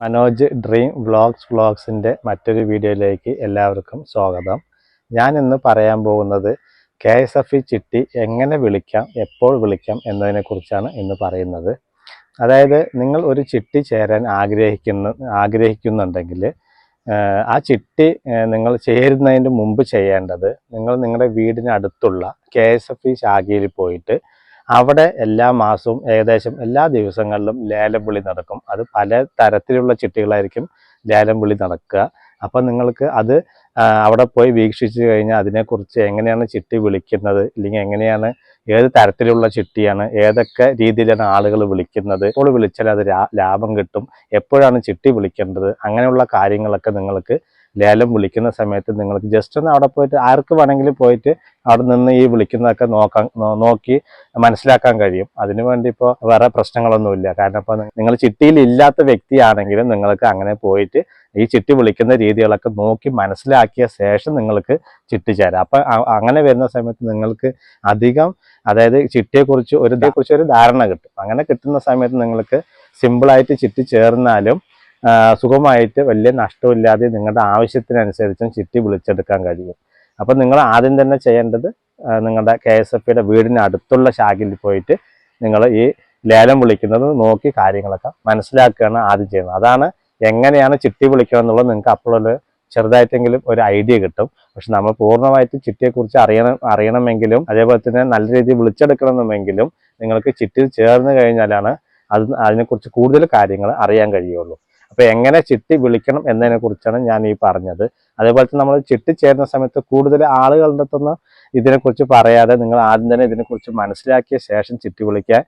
Manoj dream vlogs വ്ളോഗ്സിന്റെ മറ്റൊരു വീഡിയോയിലേക്ക് എല്ലാവർക്കും സ്വാഗതം. ഞാൻ ഇന്ന് പറയാൻ പോകുന്നത് കെ എസ് എഫ് ഇ ചിട്ടി എങ്ങനെ വിളിക്കാം എപ്പോൾ വിളിക്കാം എന്നതിനെക്കുറിച്ചാണ് ഇന്ന് പറയുന്നത്. അതായത് നിങ്ങൾ ഒരു ചിട്ടി ചേരാൻ ആഗ്രഹിക്കുന്ന ആഗ്രഹിക്കുന്നുണ്ടെങ്കിൽ ആ ചിട്ടി നിങ്ങൾ ചേരുന്നതിന് മുമ്പ് ചെയ്യേണ്ടത് നിങ്ങൾ നിങ്ങളുടെ വീടിനടുത്തുള്ള കെ എസ് എഫ് ഇ ശാഖയിൽ പോയിട്ട് അവിടെ എല്ലാ മാസവും ഏകദേശം എല്ലാ ദിവസങ്ങളിലും ലേലം വിളി നടക്കും. അത് പല തരത്തിലുള്ള ചിട്ടികളായിരിക്കും ലേലം വിളി നടക്കുക. അപ്പം നിങ്ങൾക്ക് അത് അവിടെ പോയി വീക്ഷിച്ചു കഴിഞ്ഞാൽ അതിനെക്കുറിച്ച് എങ്ങനെയാണ് ചിട്ടി വിളിക്കുന്നത് ഇല്ലെങ്കിൽ എങ്ങനെയാണ് ഏത് തരത്തിലുള്ള ചിട്ടിയാണ് ഏതൊക്കെ രീതിയിലാണ് ആളുകൾ വിളിക്കുന്നത് ഇപ്പോൾ വിളിച്ചാൽ അത് ലാഭം കിട്ടും എപ്പോഴാണ് ചിട്ടി വിളിക്കേണ്ടത് അങ്ങനെയുള്ള കാര്യങ്ങളൊക്കെ നിങ്ങൾക്ക് ലേലം വിളിക്കുന്ന സമയത്ത് നിങ്ങൾക്ക് ജസ്റ്റ് ഒന്ന് അവിടെ പോയിട്ട് ആർക്ക് വേണമെങ്കിലും പോയിട്ട് അവിടെ നിന്ന് ഈ വിളിക്കുന്നതൊക്കെ നോക്കാൻ നോക്കി മനസ്സിലാക്കാൻ കഴിയും. അതിനു വേണ്ടി ഇപ്പോൾ വേറെ പ്രശ്നങ്ങളൊന്നുമില്ല. കാരണം ഇപ്പോൾ നിങ്ങൾ ചിട്ടിയിൽ ഇല്ലാത്ത വ്യക്തിയാണെങ്കിലും നിങ്ങൾക്ക് അങ്ങനെ പോയിട്ട് ഈ ചിട്ടി വിളിക്കുന്ന രീതികളൊക്കെ നോക്കി മനസ്സിലാക്കിയ ശേഷം നിങ്ങൾക്ക് ചിട്ടി ചേരാം. അപ്പം അങ്ങനെ വരുന്ന സമയത്ത് നിങ്ങൾക്ക് അധികം അതായത് ചിട്ടിയെക്കുറിച്ച് ഒരു കുറിച്ച് ഒരു ധാരണ കിട്ടും. അങ്ങനെ കിട്ടുന്ന സമയത്ത് നിങ്ങൾക്ക് സിമ്പിളായിട്ട് ചിട്ടി ചേർന്നാലും സുഖമായിട്ട് വലിയ നഷ്ടമില്ലാതെ നിങ്ങളുടെ ആവശ്യത്തിനനുസരിച്ചും ചിട്ടി വിളിച്ചെടുക്കാൻ കഴിയും. അപ്പം നിങ്ങൾ ആദ്യം തന്നെ ചെയ്യേണ്ടത് നിങ്ങളുടെ കെ എസ് എഫ് യുടെ വീടിന് അടുത്തുള്ള ശാഖയിൽ പോയിട്ട് നിങ്ങൾ ഈ ലേലം വിളിക്കുന്നത് നോക്കി കാര്യങ്ങളൊക്കെ മനസ്സിലാക്കുകയാണ് ആദ്യം ചെയ്യുന്നത്. അതാണ് എങ്ങനെയാണ് ചിട്ടി വിളിക്കുക എന്നുള്ളത് നിങ്ങൾക്ക് അപ്പോഴൊരു ചെറുതായിട്ടെങ്കിലും ഒരു ഐഡിയ കിട്ടും. പക്ഷെ നമ്മൾ പൂർണമായിട്ട് ചിട്ടിയെക്കുറിച്ച് അറിയണം അറിയണമെങ്കിലും അതേപോലെ തന്നെ നല്ല രീതിയിൽ വിളിച്ചെടുക്കണമെന്നുമെങ്കിലും നിങ്ങൾക്ക് ചിട്ടിയിൽ ചേർന്ന് കഴിഞ്ഞാലാണ് അത് അതിനെക്കുറിച്ച് കൂടുതൽ കാര്യങ്ങൾ അറിയാൻ കഴിയുള്ളൂ. അപ്പൊ എങ്ങനെ ചിട്ടി വിളിക്കണം എന്നതിനെ കുറിച്ചാണ് ഞാൻ ഈ പറഞ്ഞത്. അതേപോലെ തന്നെ നമ്മൾ ചിട്ടി ചേരുന്ന സമയത്ത് കൂടുതൽ ആളുകളുടെ അടുത്തൊന്ന് ഇതിനെക്കുറിച്ച് പറയാതെ നിങ്ങൾ ആദ്യം തന്നെ ഇതിനെക്കുറിച്ച് മനസ്സിലാക്കിയ ശേഷം ചിട്ടി വിളിക്കാൻ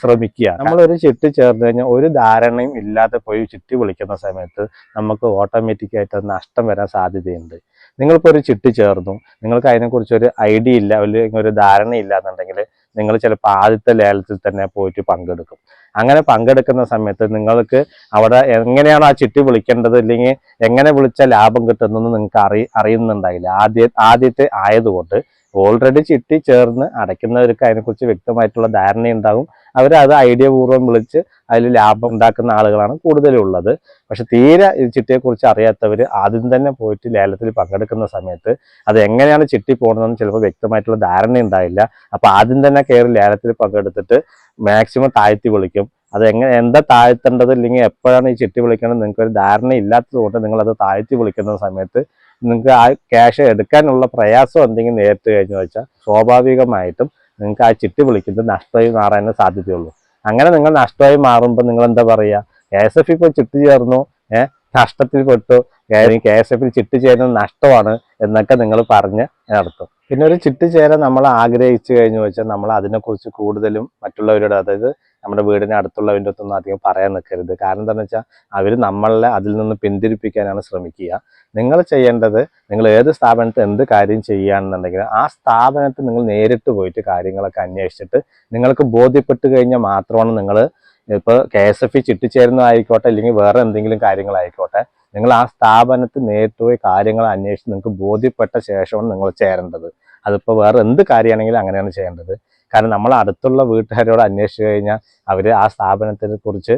ശ്രമിക്കുക. നമ്മളൊരു ചിട്ടി ചേർന്ന് കഴിഞ്ഞാൽ ഒരു ധാരണയും ഇല്ലാതെ പോയി ചിട്ടി വിളിക്കുന്ന സമയത്ത് നമുക്ക് ഓട്ടോമാറ്റിക്കായിട്ട് നഷ്ടം വരാൻ സാധ്യതയുണ്ട്. നിങ്ങളിപ്പോൾ ഒരു ചിട്ടി ചേർന്നു. നിങ്ങൾക്ക് അതിനെക്കുറിച്ച് ഒരു ഐഡിയ ഇല്ല അല്ലെങ്കിൽ ഒരു ധാരണയില്ല ഇല്ല എന്നുണ്ടെങ്കിൽ നിങ്ങൾ ചിലപ്പോൾ ആദ്യത്തെ ലേലത്തിൽ തന്നെ പോയിട്ട് പങ്കെടുക്കും. അങ്ങനെ പങ്കെടുക്കുന്ന സമയത്ത് നിങ്ങൾക്ക് അവിടെ എങ്ങനെയാണോ ആ ചിട്ടി വിളിക്കേണ്ടത് അല്ലെങ്കിൽ എങ്ങനെ വിളിച്ചാൽ ലാഭം കിട്ടുന്നതെന്ന് നിങ്ങൾക്ക് അറി അറിയുന്നുണ്ടായില്ല. ആദ്യ ആദ്യത്തെ ആയതുകൊണ്ട് ഓൾറെഡി ചിട്ടി ചേർന്ന് അടയ്ക്കുന്നവർക്ക് അതിനെക്കുറിച്ച് വ്യക്തമായിട്ടുള്ള ധാരണയുണ്ടാകും. അവർ അത് ഐഡിയ പൂർവം വിളിച്ച് അതിൽ ലാഭം ഉണ്ടാക്കുന്ന ആളുകളാണ് കൂടുതലും ഉള്ളത്. പക്ഷെ തീരെ ഈ ചിട്ടിയെക്കുറിച്ച് അറിയാത്തവർ ആദ്യം തന്നെ പോയിട്ട് ലേലത്തിൽ പങ്കെടുക്കുന്ന സമയത്ത് അത് എങ്ങനെയാണ് ചിട്ടി പോകുന്നതെന്ന് ചിലപ്പോൾ വ്യക്തമായിട്ടുള്ള ധാരണ ഉണ്ടായില്ല. അപ്പം ആദ്യം തന്നെ കയറി ലേലത്തിൽ പങ്കെടുത്തിട്ട് മാക്സിമം താഴ്ത്തി വിളിക്കും. അത് എങ്ങനെ എന്താ താഴ്ത്തേണ്ടത്? ഇല്ലെങ്കിൽ എപ്പോഴാണ് ഈ ചിട്ടി വിളിക്കേണ്ടത്? നിങ്ങൾക്ക് ഒരു ധാരണ ഇല്ലാത്തത് കൊണ്ട് നിങ്ങൾ അത് താഴ്ത്തി വിളിക്കുന്ന സമയത്ത് നിങ്ങൾക്ക് ആ ക്യാഷ് എടുക്കാനുള്ള പ്രയാസം എന്തെങ്കിലും നേരിട്ട് കഴിഞ്ഞു വെച്ചാൽ സ്വാഭാവികമായിട്ടും നിങ്ങൾക്ക് ആ ചിട്ടി വിളിക്കുന്നത് നഷ്ടമായി മാറാനേ സാധ്യതയുള്ളൂ. അങ്ങനെ നിങ്ങൾ നഷ്ടമായി മാറുമ്പോൾ നിങ്ങൾ എന്താ പറയുക കെ എസ് എഫ് ഇപ്പോൾ ചിട്ടി ചേർന്നു ഏഹ് നഷ്ടത്തിൽ പെട്ടു. കെ എസ് എഫിൽ ചിട്ടി ചേരുന്നത് നഷ്ടമാണ് എന്നൊക്കെ നിങ്ങൾ പറഞ്ഞ് നടത്തും. പിന്നെ ഒരു ചിട്ടി ചേരാൻ നമ്മൾ ആഗ്രഹിച്ചു കഴിഞ്ഞു വെച്ചാൽ നമ്മൾ അതിനെക്കുറിച്ച് കൂടുതലും മറ്റുള്ളവരോട് അതായത് നമ്മുടെ വീടിന് അടുത്തുള്ളവന്റെ അടുത്തൊന്നും അധികം പറയാൻ നിൽക്കരുത്. കാരണം എന്താണെന്ന് വെച്ചാൽ അവർ നമ്മളെ അതിൽ നിന്ന് പിന്തിരിപ്പിക്കാനാണ് ശ്രമിക്കുക. നിങ്ങൾ ചെയ്യേണ്ടത് നിങ്ങൾ ഏത് സ്ഥാപനത്തിൽ എന്ത് കാര്യം ചെയ്യുകയാണെന്നുണ്ടെങ്കിൽ ആ സ്ഥാപനത്തിൽ നിങ്ങൾ നേരിട്ട് പോയിട്ട് കാര്യങ്ങളൊക്കെ അന്വേഷിച്ചിട്ട് നിങ്ങൾക്ക് ബോധ്യപ്പെട്ട് കഴിഞ്ഞാൽ മാത്രമാണ് നിങ്ങൾ ഇപ്പോൾ കെ എസ് എഫ് ഇ ചിട്ടിച്ചേരുന്നതായിക്കോട്ടെ അല്ലെങ്കിൽ വേറെ എന്തെങ്കിലും കാര്യങ്ങളായിക്കോട്ടെ നിങ്ങൾ ആ സ്ഥാപനത്തിൽ നേരിട്ട് പോയി കാര്യങ്ങൾ അന്വേഷിച്ച് നിങ്ങൾക്ക് ബോധ്യപ്പെട്ട ശേഷമാണ് നിങ്ങൾ ചേരേണ്ടത്. അതിപ്പോൾ വേറെ എന്ത് കാര്യമാണെങ്കിലും അങ്ങനെയാണ് ചെയ്യേണ്ടത്. കാരണം നമ്മൾ അടുത്തുള്ള വീട്ടുകാരോട് അന്വേഷിച്ചു കഴിഞ്ഞാൽ അവർ ആ സ്ഥാപനത്തിനെ കുറിച്ച്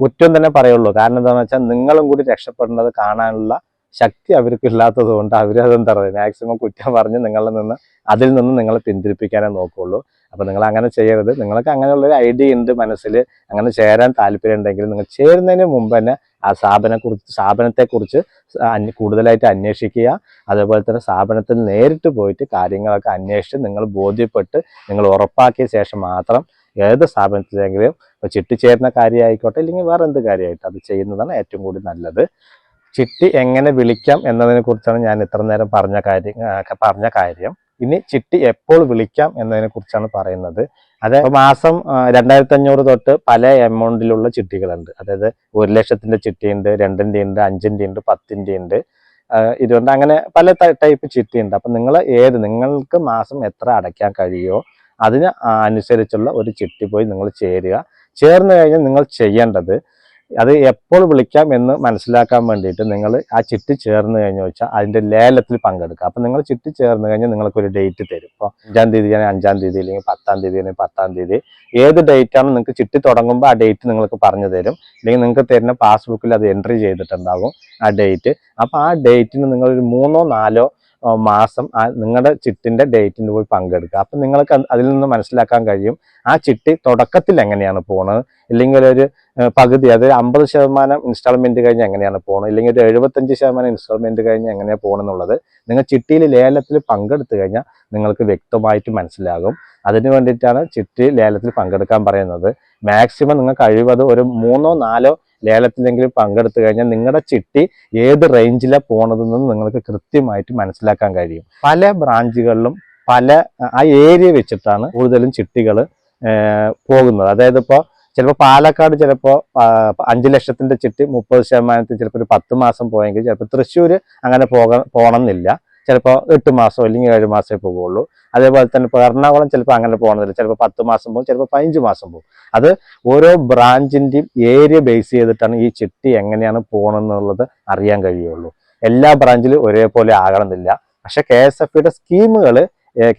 കുറ്റം തന്നെ പറയുള്ളൂ. കാരണം എന്താണെന്ന് വെച്ചാൽ നിങ്ങളും കൂടി രക്ഷപ്പെടേണ്ടത് കാണാനുള്ള ശക്തി അവർക്ക് ഇല്ലാത്തത് കൊണ്ട് അവരതെന്താ പറയുക മാക്സിമം കുറ്റം പറഞ്ഞ് നിങ്ങളിൽ നിന്ന് അതിൽ നിന്ന് നിങ്ങളെ പിന്തിരിപ്പിക്കാനേ നോക്കുള്ളൂ. അപ്പൊ നിങ്ങൾ അങ്ങനെ ചെയ്യരുത്. നിങ്ങൾക്ക് അങ്ങനെയുള്ള ഒരു ഐഡിയ ഉണ്ട് മനസ്സിൽ അങ്ങനെ ചേരാൻ താല്പര്യം ഉണ്ടെങ്കിൽ നിങ്ങൾ ചേരുന്നതിന് മുമ്പ് തന്നെ ആ സ്ഥാപനക്കുറിച്ച് സ്ഥാപനത്തെക്കുറിച്ച് കുറിച്ച് കൂടുതലായിട്ട് അന്വേഷിക്കുക. അതേപോലെ തന്നെ സ്ഥാപനത്തിൽ നേരിട്ട് പോയിട്ട് കാര്യങ്ങളൊക്കെ അന്വേഷിച്ച് നിങ്ങൾ ബോധ്യപ്പെട്ട് നിങ്ങൾ ഉറപ്പാക്കിയ ശേഷം മാത്രം ഏത് സ്ഥാപനത്തിലെങ്കിലും ഇപ്പൊ ചിട്ടിച്ചേരുന്ന കാര്യമായിക്കോട്ടെ അല്ലെങ്കിൽ വേറെ എന്ത് കാര്യമായിട്ട് അത് ചെയ്യുന്നതാണ് ഏറ്റവും കൂടി നല്ലത്. ചിട്ടി എങ്ങനെ വിളിക്കാം എന്നതിനെ കുറിച്ചാണ് ഞാൻ ഇത്ര നേരം പറഞ്ഞ കാര്യം പറഞ്ഞ കാര്യം. ഇനി ചിട്ടി എപ്പോൾ വിളിക്കാം എന്നതിനെ കുറിച്ചാണ് പറയുന്നത്. അത് മാസം രണ്ടായിരത്തി അഞ്ഞൂറ് തൊട്ട് പല എമൗണ്ടിലുള്ള ചിട്ടികളുണ്ട്. അതായത് ഒരു ലക്ഷത്തിന്റെ ചിട്ടിയുണ്ട് രണ്ടിന്റെ ഉണ്ട് അഞ്ചിന്റെ ഉണ്ട് പത്തിന്റെ ഉണ്ട് ഇരുപത് അങ്ങനെ പല ടൈപ്പ് ചിട്ടിയുണ്ട്. അപ്പൊ നിങ്ങൾ ഏത് നിങ്ങൾക്ക് മാസം എത്ര അടയ്ക്കാൻ കഴിയുമോ അതിന് അനുസരിച്ചുള്ള ഒരു ചിട്ടി പോയി നിങ്ങൾ ചേരുക. ചേർന്ന് കഴിഞ്ഞാൽ നിങ്ങൾ ചെയ്യേണ്ടത് അത് എപ്പോൾ വിളിക്കാം എന്ന് മനസ്സിലാക്കാൻ വേണ്ടിയിട്ട് നിങ്ങൾ ആ ചിട്ടി ചേർന്ന് കഴിഞ്ഞു വെച്ചാൽ അതിന്റെ ലേലത്തിൽ പങ്കെടുക്കുക. അപ്പൊ നിങ്ങൾ ചിട്ടി ചേർന്ന് കഴിഞ്ഞാൽ നിങ്ങൾക്ക് ഒരു ഡേറ്റ് തരും. ഇപ്പോൾ അഞ്ചാം തീയതി ആണെങ്കിൽ അഞ്ചാം തീയതി അല്ലെങ്കിൽ പത്താം തീയതി അല്ലെങ്കിൽ പത്താം തീയതി. ഏത് ഡേറ്റ് ആണോ നിങ്ങൾക്ക് ചിട്ടി തുടങ്ങുമ്പോൾ ആ ഡേറ്റ് നിങ്ങൾക്ക് പറഞ്ഞു തരും. അല്ലെങ്കിൽ നിങ്ങൾക്ക് തരുന്ന പാസ്ബുക്കിൽ അത് എൻട്രി ചെയ്തിട്ടുണ്ടാകും ആ ഡേറ്റ്. അപ്പോൾ ആ ഡേറ്റിന് നിങ്ങൾ ഒരു മൂന്നോ നാലോ മാസം നിങ്ങളുടെ ചിട്ടിന്റെ ഡേറ്റിന് പോയി പങ്കെടുക്കുക. അപ്പൊ നിങ്ങൾക്ക് അതിൽ നിന്ന് മനസ്സിലാക്കാൻ കഴിയും ആ ചിട്ടി തുടക്കത്തിൽ എങ്ങനെയാണ് പോണത്? ഇല്ലെങ്കിൽ ഒരു പകുതി അതായത് അമ്പത് ശതമാനം ഇൻസ്റ്റാൾമെന്റ് കഴിഞ്ഞ് എങ്ങനെയാണ് പോണത്? ഇല്ലെങ്കിൽ ഒരു എഴുപത്തഞ്ച് ശതമാനം ഇൻസ്റ്റാൾമെന്റ് കഴിഞ്ഞ് എങ്ങനെയാണ് പോകണമെന്നുള്ളത് നിങ്ങൾ ചിട്ടിയിൽ ലേലത്തിൽ പങ്കെടുത്തു കഴിഞ്ഞാൽ നിങ്ങൾക്ക് വ്യക്തമായിട്ട് മനസ്സിലാകും. അതിന് വേണ്ടിയിട്ടാണ് ചിട്ടി ലേലത്തിൽ പങ്കെടുക്കാൻ പറയുന്നത്. മാക്സിമം നിങ്ങൾ കഴിവത് ഒരു മൂന്നോ നാലോ ലേലത്തിലെങ്കിലും പങ്കെടുത്തു കഴിഞ്ഞാൽ നിങ്ങളുടെ ചിട്ടി ഏത് റേഞ്ചിലാണ് പോണതെന്ന് നിങ്ങൾക്ക് കൃത്യമായിട്ട് മനസ്സിലാക്കാൻ കഴിയും. പല ബ്രാഞ്ചുകളിലും പല ആ ഏരിയ വെച്ചിട്ടാണ് കൂടുതലും ചിട്ടികൾ പോകുന്നത്. അതായത് ഇപ്പോൾ ചിലപ്പോൾ പാലക്കാട് ചിലപ്പോൾ അഞ്ച് ലക്ഷത്തിന്റെ ചിട്ടി മുപ്പത് ശതമാനത്തിൽ ചിലപ്പോൾ ഒരു പത്ത് മാസം പോയെങ്കിൽ ചിലപ്പോൾ തൃശ്ശൂർ അങ്ങനെ പോകാൻ പോകണമെന്നില്ല ചിലപ്പോൾ എട്ട് മാസം അല്ലെങ്കിൽ ഏഴ് മാസമേ പോകുള്ളൂ അതേപോലെ തന്നെ ഇപ്പോൾ എറണാകുളം ചിലപ്പോൾ അങ്ങനെ പോകണമെന്നില്ല ചിലപ്പോൾ പത്ത് മാസം പോകും ചിലപ്പോൾ പതിനഞ്ച് മാസം പോകും. അത് ഓരോ ബ്രാഞ്ചിന്റെയും ഏരിയ ബേസ് ചെയ്തിട്ടാണ് ഈ ചിട്ടി എങ്ങനെയാണ് പോകണമെന്നുള്ളത് അറിയാൻ കഴിയുള്ളൂ. എല്ലാ ബ്രാഞ്ചിലും ഒരേപോലെ ആകണമെന്നില്ല. പക്ഷെ കെ എസ് എഫ് ഇയുടെ സ്കീമുകൾ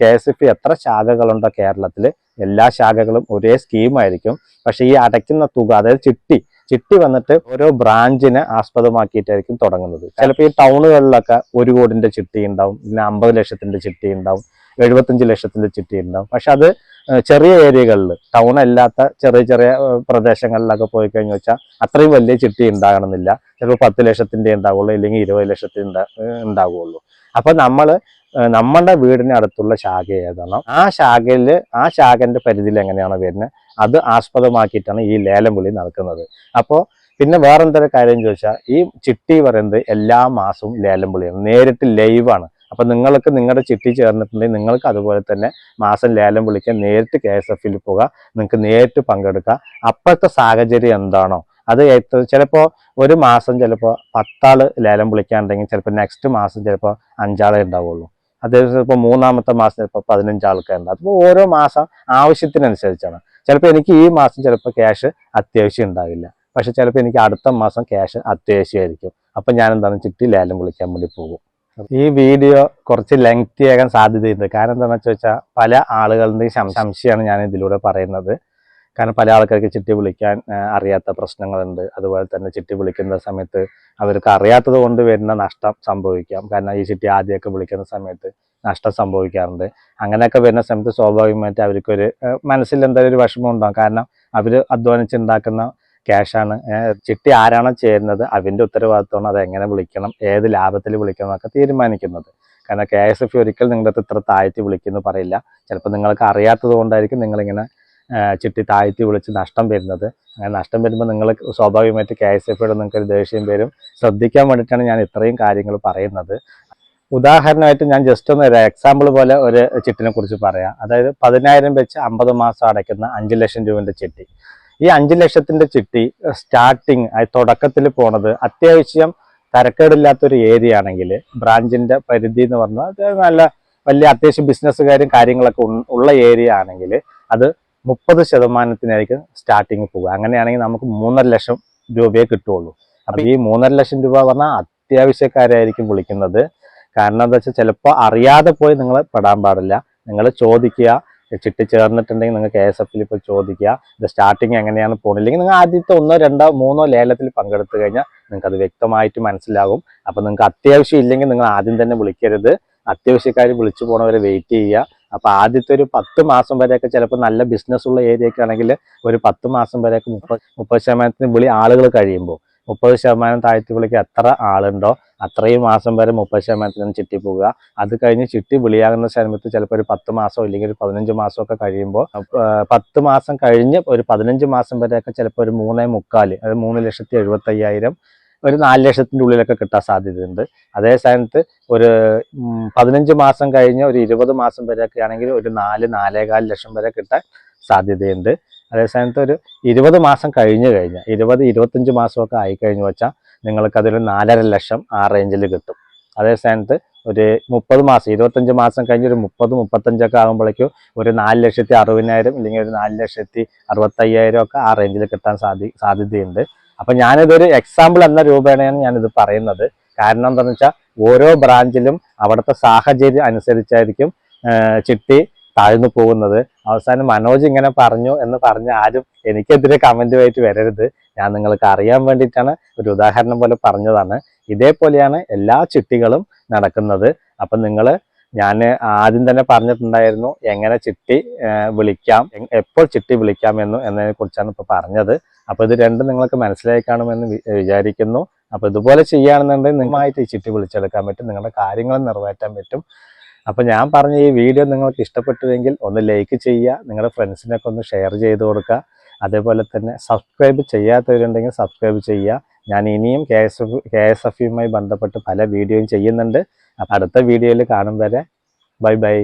കെ എസ് എഫ് എത്ര ശാഖകളുണ്ടോ കേരളത്തിൽ എല്ലാ ശാഖകളും ഒരേ സ്കീമായിരിക്കും. പക്ഷേ ഈ അടയ്ക്കുന്ന തുക അതായത് ചിട്ടി ചിട്ടി വന്നിട്ട് ഓരോ ബ്രാഞ്ചിനെ ആസ്പദമാക്കിയിട്ടായിരിക്കും തുടങ്ങുന്നത്. ചിലപ്പോൾ ഈ ടൗണുകളിലൊക്കെ ഒരു കോടിന്റെ ചിട്ടി ഉണ്ടാവും പിന്നെ അമ്പത് ലക്ഷത്തിന്റെ ചിട്ടി ഉണ്ടാവും എഴുപത്തഞ്ച് ലക്ഷത്തിന്റെ ചിട്ടി ഉണ്ടാവും. പക്ഷെ അത് ചെറിയ ഏരിയകളിൽ ടൗൺ അല്ലാത്ത ചെറിയ ചെറിയ പ്രദേശങ്ങളിലൊക്കെ പോയി കഴിഞ്ഞു വെച്ചാൽ അത്രയും വലിയ ചിട്ടി ഉണ്ടാകണമെന്നില്ല. ചിലപ്പോൾ പത്ത് ലക്ഷത്തിന്റെ ഉണ്ടാവുള്ളൂ ഇല്ലെങ്കിൽ ഇരുപത് ലക്ഷത്തിന്റെ ഉണ്ടാവുള്ളൂ. അപ്പൊ നമ്മൾ നമ്മളുടെ വീടിന് അടുത്തുള്ള ശാഖ ഏതാണോ? ആ ശാഖയിൽ ആ ശാഖന്റെ പരിധിയിൽ എങ്ങനെയാണോ വരുന്നത് അത് ആസ്പദമാക്കിയിട്ടാണ് ഈ ലേലം വിളി നടക്കുന്നത്. അപ്പോൾ പിന്നെ വേറെന്തൊരു കാര്യം ചോദിച്ചാൽ ഈ ചിട്ടി പറയുന്നത് എല്ലാ മാസവും ലേലം വിളിയാണ് നേരിട്ട് ലൈവാണ് അപ്പം നിങ്ങൾക്ക് നിങ്ങളുടെ ചിട്ടി ചേർന്നിട്ടുണ്ടെങ്കിൽ നിങ്ങൾക്ക് അതുപോലെ തന്നെ മാസം ലേലം വിളിക്കാൻ നേരിട്ട് കെ എസ് എഫിൽ പോവുക നിങ്ങൾക്ക് നേരിട്ട് പങ്കെടുക്കുക അപ്പോഴത്തെ സാഹചര്യം എന്താണോ? അത് ചിലപ്പോൾ ഒരു മാസം ചിലപ്പോൾ പത്താൾ ലേലം വിളിക്കാണ്ടെങ്കിൽ ചിലപ്പോൾ നെക്സ്റ്റ് മാസം ചിലപ്പോൾ അഞ്ചാളെ ഉണ്ടാവുള്ളൂ. അതേ ഇപ്പോൾ മൂന്നാമത്തെ മാസം ഇപ്പോൾ പതിനഞ്ച് ആൾക്കാരുണ്ട്. അപ്പോൾ ഓരോ മാസം ആവശ്യത്തിനനുസരിച്ചാണ്. ചിലപ്പോൾ എനിക്ക് ഈ മാസം ചിലപ്പോൾ ക്യാഷ് അത്യാവശ്യം ഉണ്ടാവില്ല. പക്ഷെ ചിലപ്പോൾ എനിക്ക് അടുത്ത മാസം ക്യാഷ് അത്യാവശ്യമായിരിക്കും. അപ്പം ഞാൻ എന്താണ് ചിട്ടി ലേലം വിളിക്കാൻ വേണ്ടി പോകും. ഈ വീഡിയോ കുറച്ച് ലെങ്തി ആകാൻ സാധ്യതയുണ്ട്. കാരണം എന്താണെന്ന് വെച്ചാൽ പല ആളുകളുടെയും സംശയമാണ് ഞാൻ ഇതിലൂടെ പറയുന്നത്. കാരണം പല ആൾക്കാർക്ക് ചിട്ടി വിളിക്കാൻ അറിയാത്ത പ്രശ്നങ്ങളുണ്ട്. അതുപോലെ തന്നെ ചിട്ടി വിളിക്കുന്ന സമയത്ത് അവർക്ക് അറിയാത്തത് കൊണ്ട് വരുന്ന നഷ്ടം സംഭവിക്കാം. കാരണം ഈ ചിട്ടി ആദ്യമൊക്കെ വിളിക്കുന്ന സമയത്ത് നഷ്ടം സംഭവിക്കാറുണ്ട്. അങ്ങനെയൊക്കെ വരുന്ന സമയത്ത് സ്വാഭാവികമായിട്ട് അവർക്കൊരു മനസ്സിൽ എന്തായാലും ഒരു വിഷമം ഉണ്ടാകും. കാരണം അവർ അധ്വാനിച്ചുണ്ടാക്കുന്ന ക്യാഷാണ്. ചിട്ടി ആരാണോ ചേരുന്നത് അവന്റെ ഉത്തരവാദിത്വമാണ് അത് എങ്ങനെ വിളിക്കണം ഏത് ലാഭത്തിൽ വിളിക്കണം എന്നൊക്കെ തീരുമാനിക്കുന്നത്. കാരണം കെ എസ് എഫ് ഒരിക്കൽ നിങ്ങളുടെ ഇത്ര താഴ്ത്തി വിളിക്കുന്നു പറയില്ല. ചിലപ്പോൾ നിങ്ങൾക്ക് അറിയാത്തത് കൊണ്ടായിരിക്കും നിങ്ങളിങ്ങനെ ചിട്ടി താഴ്ത്തി വിളിച്ച് നഷ്ടം വരുന്നത്. അങ്ങനെ നഷ്ടം വരുമ്പോൾ നിങ്ങൾ സ്വാഭാവികമായിട്ട് കെ എസ് എഫിയുടെ നിങ്ങൾക്ക് ഒരു ദേഷ്യം വരും. ശ്രദ്ധിക്കാൻ വേണ്ടിയിട്ടാണ് ഞാൻ ഇത്രയും കാര്യങ്ങൾ പറയുന്നത്. ഉദാഹരണമായിട്ട് ഞാൻ ജസ്റ്റ് ഒന്ന് ഒരു എക്സാമ്പിൾ പോലെ ഒരു ചിട്ടിനെ കുറിച്ച് പറയാം. അതായത് പതിനായിരം വെച്ച് അമ്പത് മാസം അടയ്ക്കുന്ന അഞ്ച് ലക്ഷം രൂപന്റെ ചിട്ടി. ഈ അഞ്ച് ലക്ഷത്തിന്റെ ചിട്ടി സ്റ്റാർട്ടിങ് തുടക്കത്തിൽ പോണത് അത്യാവശ്യം തരക്കേടില്ലാത്തൊരു ഏരിയ ആണെങ്കിൽ ബ്രാഞ്ചിന്റെ പരിധി എന്ന് പറഞ്ഞാൽ നല്ല വലിയ അത്യാവശ്യം ബിസിനസ്സുകാരും കാര്യങ്ങളൊക്കെ ഉള്ള ഏരിയ ആണെങ്കിൽ അത് മുപ്പത് ശതമാനത്തിനായിരിക്കും സ്റ്റാർട്ടിങ് പോകുക അങ്ങനെയാണെങ്കിൽ നമുക്ക് മൂന്നര ലക്ഷം രൂപയെ കിട്ടുള്ളൂ അപ്പൊ ഈ മൂന്നര ലക്ഷം രൂപ പറഞ്ഞാൽ അത്യാവശ്യക്കാരായിരിക്കും വിളിക്കുന്നത്. കാരണം എന്താ വെച്ചാൽ ചിലപ്പോൾ അറിയാതെ പോയി നിങ്ങൾ പെടാൻ പാടില്ല. നിങ്ങൾ ചോദിക്കുക ചിട്ടി ചേർന്നിട്ടുണ്ടെങ്കിൽ നിങ്ങൾ കെ എസ് എഫിൽ ഇപ്പോൾ ചോദിക്കുക ഇത് സ്റ്റാർട്ടിങ് എങ്ങനെയാണ് പോണില്ലെങ്കിൽ നിങ്ങൾ ആദ്യത്തെ ഒന്നോ രണ്ടോ മൂന്നോ ലേലത്തിൽ പങ്കെടുത്തു കഴിഞ്ഞാൽ നിങ്ങൾക്ക് അത് വ്യക്തമായിട്ട് മനസ്സിലാകും. അപ്പം നിങ്ങൾക്ക് അത്യാവശ്യം ഇല്ലെങ്കിൽ നിങ്ങൾ ആദ്യം തന്നെ വിളിക്കരുത്. അത്യാവശ്യക്കാർ വിളിച്ചു പോണവരെ വെയിറ്റ് ചെയ്യുക. അപ്പൊ ആദ്യത്തെ ഒരു പത്ത് മാസം വരെയൊക്കെ ചിലപ്പോൾ നല്ല ബിസിനസ് ഉള്ള ഏരിയ ഒക്കെ ആണെങ്കിൽ ഒരു പത്ത് മാസം വരെയൊക്കെ മുപ്പത് മുപ്പത് ശതമാനത്തിന് വിളി ആളുകൾ കഴിയുമ്പോൾ മുപ്പത് ശതമാനം താഴ്ത്തി വിളിക്ക് എത്ര ആളുണ്ടോ അത്രയും മാസം വരെ മുപ്പത് ശതമാനത്തിനാണ് ചിട്ടി പോവുക. അത് കഴിഞ്ഞ് ചിട്ടി വിളിയാകുന്ന സമയത്ത് ചിലപ്പോൾ ഒരു പത്ത് മാസം ഇല്ലെങ്കിൽ ഒരു പതിനഞ്ച് മാസം ഒക്കെ കഴിയുമ്പോൾ പത്ത് മാസം കഴിഞ്ഞ് ഒരു പതിനഞ്ച് മാസം വരെയൊക്കെ ചിലപ്പോൾ ഒരു മൂന്നേ മുക്കാൽ അത് മൂന്ന് ലക്ഷത്തി എഴുപത്തി അയ്യായിരം ഒരു നാല് ലക്ഷത്തിന്റെ ഉള്ളിലൊക്കെ കിട്ടാൻ സാധ്യതയുണ്ട്. അതേ സമയത്ത് ഒരു പതിനഞ്ച് മാസം കഴിഞ്ഞ് ഒരു ഇരുപത് മാസം വരെയൊക്കെ ആണെങ്കിൽ ഒരു നാല് നാലേകാൽ ലക്ഷം വരെ കിട്ടാൻ സാധ്യതയുണ്ട്. അതേ സമയത്ത് ഒരു ഇരുപത് മാസം കഴിഞ്ഞ് കഴിഞ്ഞാൽ ഇരുപത് ഇരുപത്തഞ്ച് മാസമൊക്കെ ആയിക്കഴിഞ്ഞു വെച്ചാൽ നിങ്ങൾക്ക് അതൊരു നാലര ലക്ഷം ആ റേഞ്ചിൽ കിട്ടും. അതേ സമയത്ത് ഒരു മുപ്പത് മാസം ഇരുപത്തഞ്ച് മാസം കഴിഞ്ഞ് ഒരു മുപ്പത് മുപ്പത്തഞ്ചൊക്കെ ആകുമ്പോഴേക്കും ഒരു നാല് ലക്ഷത്തി അറുപതിനായിരം ഇല്ലെങ്കിൽ ഒരു നാല് ലക്ഷത്തി അറുപത്തയ്യായിരം ഒക്കെ ആ റേഞ്ചിൽ കിട്ടാൻ സാധി സാധ്യതയുണ്ട്. അപ്പൊ ഞാനിതൊരു എക്സാമ്പിൾ എന്ന രൂപേണയാണ് ഞാനിത് പറയുന്നത്. കാരണം എന്താണെന്ന് വെച്ചാൽ ഓരോ ബ്രാഞ്ചിലും അവിടുത്തെ സാഹചര്യം അനുസരിച്ചായിരിക്കും ചിട്ടി താഴ്ന്നു പോകുന്നത്. അവസാനം മനോജ് ഇങ്ങനെ പറഞ്ഞു എന്ന് പറഞ്ഞ് ആരും എനിക്കെതിരെ കമന്റുമായിട്ട് വരരുത്. ഞാൻ നിങ്ങൾക്ക് അറിയാൻ വേണ്ടിയിട്ടാണ് ഒരു ഉദാഹരണം പോലെ പറഞ്ഞതാണ്. ഇതേപോലെയാണ് എല്ലാ ചിട്ടികളും നടക്കുന്നത്. അപ്പം നിങ്ങൾ ഞാൻ ആദ്യം തന്നെ പറഞ്ഞിട്ടുണ്ടായിരുന്നു എങ്ങനെ ചിട്ടി വിളിക്കാം എപ്പോൾ ചിട്ടി വിളിക്കാം എന്ന് എന്നതിനെ കുറിച്ചാണ് ഇപ്പോൾ പറഞ്ഞത്. അപ്പോൾ ഇത് രണ്ടും നിങ്ങൾക്ക് മനസ്സിലായി കാണുമെന്ന് വിചാരിക്കുന്നു. അപ്പോൾ ഇതുപോലെ ചെയ്യുകയാണെന്നുണ്ടെങ്കിൽ നിങ്ങളുമായിട്ട് ഈ ചിട്ടി വിളിച്ചെടുക്കാൻ പറ്റും നിങ്ങളുടെ കാര്യങ്ങൾ നിറവേറ്റാൻ പറ്റും. അപ്പോൾ ഞാൻ പറഞ്ഞ ഈ വീഡിയോ നിങ്ങൾക്ക് ഇഷ്ടപ്പെട്ടുവെങ്കിൽ ഒന്ന് ലൈക്ക് ചെയ്യുക നിങ്ങളുടെ ഫ്രണ്ട്സിനൊക്കെ ഒന്ന് ഷെയർ ചെയ്ത് കൊടുക്കുക. അതേപോലെ തന്നെ സബ്സ്ക്രൈബ് ചെയ്യാത്തവരുണ്ടെങ്കിൽ സബ്സ്ക്രൈബ് ചെയ്യുക. ഞാൻ ഇനിയും K S F K S F യുമായി ബന്ധപ്പെട്ട് പല വീഡിയോയും ചെയ്യുന്നുണ്ട്. അപ്പോൾ അടുത്ത വീഡിയോയിൽ കാണും വരെ. Bye bye.